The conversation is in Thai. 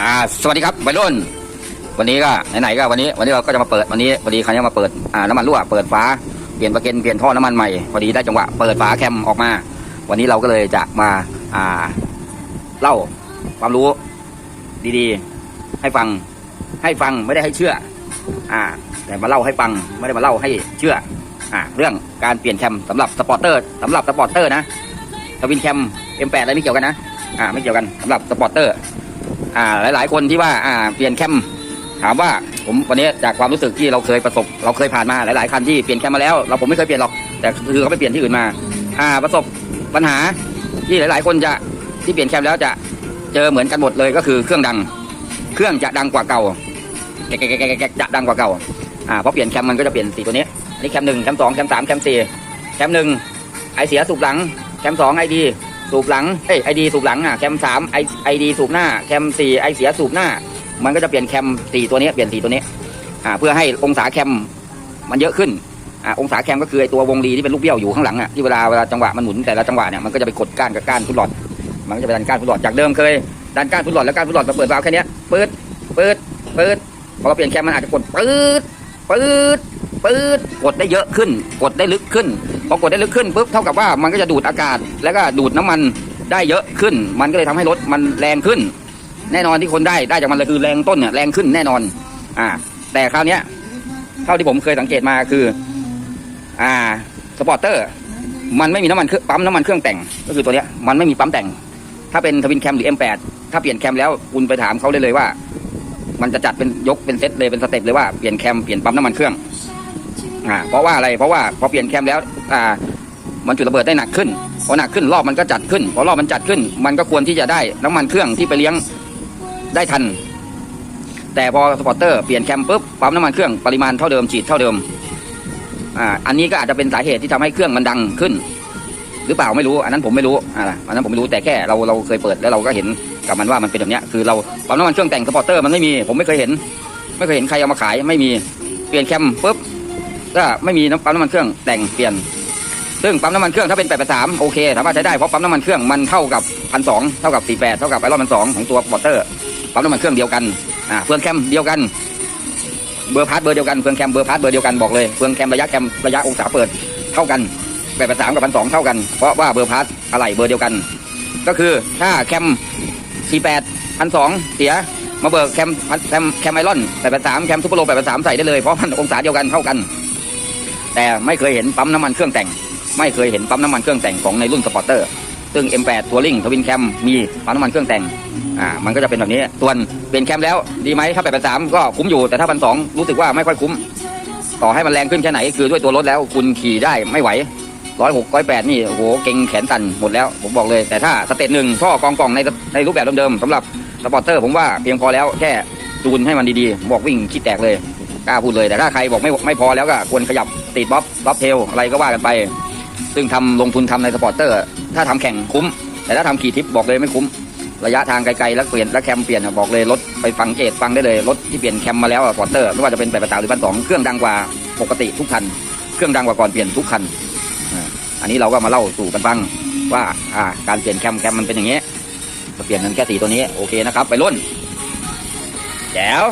อ่าสวัสดีครับวัยรุ่น วันนี้ก็ไหนๆก็วันนี้ วันนี้เราก็จะมาเปิดวันนี้พอดีคันนี้มาเปิดอ่าน้ำมันรั่วเปิดฝาเปลี่ยนประเก็นเปลี่ยนท่อน้ำมันใหม่พอดีได้จังหวะเปิดฝาแคมออกมา วันนี้เราก็เลยจะมาอ่าเล่าความรู้ดีๆ ให้ฟังให้ฟังไม่ได้ให้เชื่อ อ่า แต่มาเล่าให้ฟังไม่ได้มาเล่าให้เชื่อ อ่า เรื่องการเปลี่ยนแคมสำหรับสปอร์เตอร์สำหรับสปอร์เตอร์นะทวินแคม M8 อะไรไม่เกี่ยวกันนะอ่าไม่เกี่ยวกันสำหรับสปอร์เตอร์ อ่าหลาย ๆ คนที่ว่าอ่าเปลี่ยนแคมถามว่าผมวันนี้จากความรู้สึกที่เราเคยประสบ เราเคยผ่านมาหลาย ๆ คันที่เปลี่ยนแคมมาแล้วเราผมไม่เคยเปลี่ยนหรอกแต่คือเขาไปเปลี่ยนที่อื่นมาอ่าประสบปัญหาที่หลาย ๆ คนจะที่เปลี่ยนแคมแล้วจะเจอเหมือนกันหมดเลยก็คือเครื่องดัง เครื่องจะดังกว่าเก่าแกะแกแกแกจะดังกว่าเก่าอ่าเพราะเปลี่ยนแคมมันก็จะเปลี่ยนสีตัวนี้อันนี้แคมหนึ่งแคมสองแคมสามแคมสี่แคมหนึ่งไอเสียสูบหลังแคมสองไอดี สูบหลังเอ้ยไอดีสูบหลังอะแคมสามไอไอดีสูบหน้าแคมสี่ไอเสียสูบหน้า มันก็จะเปลี่ยนแคมสี่ตัวนี้เปลี่ยนสี่ตัวนี้อ่าเพื่อให้องศาแคมมันเยอะขึ้นอ่าองศาแคมก็คือไอตัววงรีที่เป็นลูกเบี้ยวอยู่ข้างหลังอะที่เวลาเวลาจังหวะมันหมุนแต่ละจังหวะเนี่ยมันก็จะไปกดก้านกับก้านฟุตหลอด มันก็จะไปดันก้านฟุตหลอดจากเดิมเคยดันก้านฟุตหลอดแล้วก้านฟุตหลอดมาเปิดวาล์วแค่เนี้ยเปิดเปิดเปิดพอเราเปลี่ยนแคมมันอาจจะกดปืดปืดปืดกดได้เยอะขึ้น กดได้ลึกขึ้น พอกดได้ลึกขึ้นปุ๊บเท่ากับว่ามันก็จะดูดอากาศ แล้วก็ดูดน้ำมันได้เยอะขึ้น มันก็เลยทำให้รถมันแรงขึ้น แน่นอนที่คนได้ได้จากมันเลยคือแรงต้นเนี่ยแรงขึ้นแน่นอนอ่าแต่คราวนี้เท่าที่ผมเคยสังเกตมาคือ อ่าสปอร์เตอร์ มันไม่มีน้ำมันเครื่องปั๊มน้ำมันเครื่องแต่งก็คือตัวเนี้ยมันไม่มีปั๊มแต่ง ถ้าเป็นทวินแคมหรือ M8 ถ้าเปลี่ยนแคมแล้วคุณไปถามเขาได้เลยว่า มันจะจัดเป็นยกเป็นเซตเลยเป็นสเต็ปเลยว่าเปลี่ยนแคมเปลี่ยนปั๊มน้ำมันเครื่อง อ่าเพราะว่าอะไรเพราะว่าพอเปลี่ยนแคมแล้วอ่ามันจุดระเบิดได้หนักขึ้นพอหนักขึ้นรอบมันก็จัดขึ้นพอรอบมันจัดขึ้น มันก็ควรที่จะได้น้ำมันเครื่องที่ไปเลี้ยงได้ทัน แต่พอสปอร์เตอร์เปลี่ยนแคมปุ๊บปั๊มน้ำมันเครื่องปริมาณเท่าเดิมฉีดเท่าเดิมอ่าอันนี้ก็อาจจะเป็นสาเหตุที่ทำให้เครื่องมันดังขึ้น หรือเปล่าไม่รู้ อันนั้นผมไม่รู้อ่าอันนั้นผมไม่รู้แต่แค่เราเราเคยเปิดแล้วเราก็เห็นกับมันว่ามันเป็นแบบเนี้ยคือเราปั๊มน้ำมันเครื่องแต่งสปอร์เตอร์มันไม่มีผมไม่เคยเห็น ไม่เคยเห็นใครเอามาขายไม่มีเปลี่ยนแคมปุ๊บ ก็ไม่มีน้ำปั๊มน้ำมันเครื่องแต่งเปลี่ยน ซึ่งปั๊มน้ำมันเครื่องถ้าเป็น8 8 3โอเคสามารถใช้ได้เพราะปั๊มน้ำมันเครื่องมันเท่ากับพันสองเท่ากับ48เท่ากับไอรอนพันสองของตัวสปอร์เตอร์ปั๊มน้ำมันเครื่องเดียวกันอ่าเฟืองแคมเดียวกันเบอร์พาร์ทเบอร์เดียวกันเฟืองแคมเบอร์พาร์ทเบอร์เดียวกันบอกเลยเฟืองแคมระยะแคมระยะองศาเปิดเท่ากันแปดแปดสามกับพันสองเท่ากันเพราะว่าเบอร์พาร์ทอะไรเบอร์เดียวกัน ก็คือถ้าแคมสี่แปดพันสองเสียมาเบิกแคมแคมแคมไอรอนแปดแปดสามแคมซูเปอร์โลแปดแปดสามใส่ได้เลยเพราะมันองศาเดียวกันเท่ากัน แต่ไม่เคยเห็นปั๊มน้ำมันเครื่องแต่ง ไม่เคยเห็นปั๊มน้ำมันเครื่องแต่งของในรุ่นสปอร์เตอร์ซึ่ง M8 ทัวริงทวินแคมมีปั๊มน้ำมันเครื่องแต่งอ่ามันก็จะเป็นแบบนี้ส่วนเป็นแคมแล้วดีไหมถ้า8 3 3ก็คุ้มอยู่แต่ถ้าพันสองรู้สึกว่าไม่ค่อยคุ้ม ต่อให้มันแรงขึ้นแค่ไหน คือด้วยตัวรถแล้วคุณขี่ได้ไม่ไหวร้อยหกร้อยแปดนี่โอ้โหเก่งแขนตันหมดแล้วผมบอกเลย แต่ถ้าสเตจหนึ่งท่อกองกล่องในในรูปแบบเดิมๆสำหรับสปอร์เตอร์ผมว่าเพียงพอแล้วแค่จูนให้มันดีๆ บอกวิ่งคิดแตกเลยกล้าพูดเลยแต่ถ้าใครบอกไม่ไม่พอแล้วก็ควรขยับ ติดบ๊อบบ๊อบเทลอะไรก็ว่ากันไป ซึ่งทำลงทุนทำในสปอร์เตอร์ ถ้าทำแข่งคุ้ม แต่ถ้าทำขี่ทิปบอกเลยไม่คุ้ม ระยะทางไกลๆแล้วเปลี่ยนแล้วแคมเปลี่ยนบอกเลยรถไปฟังเกตฟังได้เลยรถที่เปลี่ยนแคมมาแล้วอะสปอร์เตอร์ไม่ว่าจะเป็นแปดประตาหรือพันสองเครื่องดังกว่าปกติทุกคัน เครื่องดังกว่าก่อนเปลี่ยนทุกคันอันนี้เราก็มาเล่าสู่กันฟังว่าอ่าการเปลี่ยนแคมแคมมันเป็นอย่างนี้เปลี่ยนกันแค่สีตัวนี้โอเคนะครับ ไปรุ่นแจ๋ว